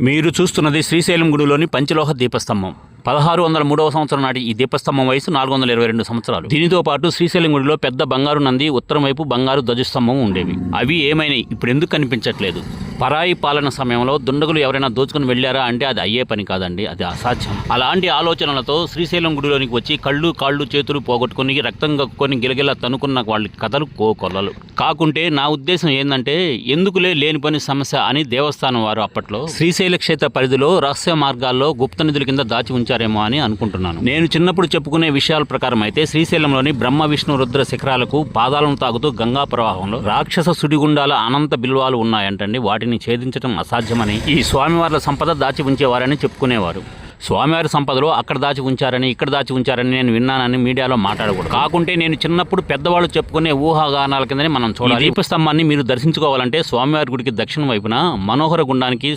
మీరు చూస్తున్నది శ్రీశైలం గుడిలోని పంచలోహ దీపస్తంభం. పదహారు వందల మూడవ సంవత్సరం నాటి ఈ దీపస్తంభం వయసు నాలుగు వందల ఇరవై రెండు సంవత్సరాలు. దీనితో పాటు శ్రీశైలం గుడిలో పెద్ద బంగారు నంది ఉత్తరం వైపు బంగారు ధ్వజస్తంభం ఉండేవి. అవి ఏమైనాయి? ఇప్పుడు ఎందుకు కనిపించట్లేదు? పరాయి పాలన సమయంలో దుండగులు ఎవరైనా దోచుకుని వెళ్ళారా అంటే అది అయ్యే పని కాదండి అది అసాధ్యం. అలాంటి ఆలోచనలతో శ్రీశైలం గుడిలోనికి వచ్చి కళ్ళు కాళ్ళు చేతులు పోగొట్టుకుని రక్తం కక్కుకొని గిలగిలా తనుకున్న వాళ్ళ కథలు కోకొల్లలు. కాకుంటే నా ఉద్దేశం ఏంటంటే ఎందుకులే లేని పని సమస్య అని దేవస్థానం వారు అప్పట్లో శ్రీశైల క్షేత్ర పరిధిలో రహస్య మార్గాల్లో గుప్త నిధుల కింద దాచి ఉంచారేమో అని అనుకుంటున్నాను. నేను చిన్నప్పుడు చెప్పుకునే విషయాల ప్రకారం అయితే శ్రీశైలంలోని బ్రహ్మ విష్ణు రుద్ర శిఖరాలకు పాదాలను తాగుతూ గంగా ప్రవాహంలో రాక్షస సుడిగుండాల అనంత బిల్వాలు ఉన్నాయంటండి వాటిని ఛేదించడం అసాధ్యమని ఈ స్వామివార్ల సంపద దాచి ఉంచేవారని చెప్పుకునేవారు. స్వామివారి సంపదలో అక్కడ దాచి ఉంచారని ఇక్కడ దాచి ఉంచారని నేను విన్నానని మీడియాలో మాట్లాడకూడదు. కాకుంటే నేను చిన్నప్పుడు పెద్దవాళ్ళు చెప్పుకునే ఊహాగానాల కిందని మనం చూడాలి. దీపస్తంభాన్ని మీరు దర్శించుకోవాలంటే స్వామివారి గుడికి దక్షిణ వైపున మనోహర గుండానికి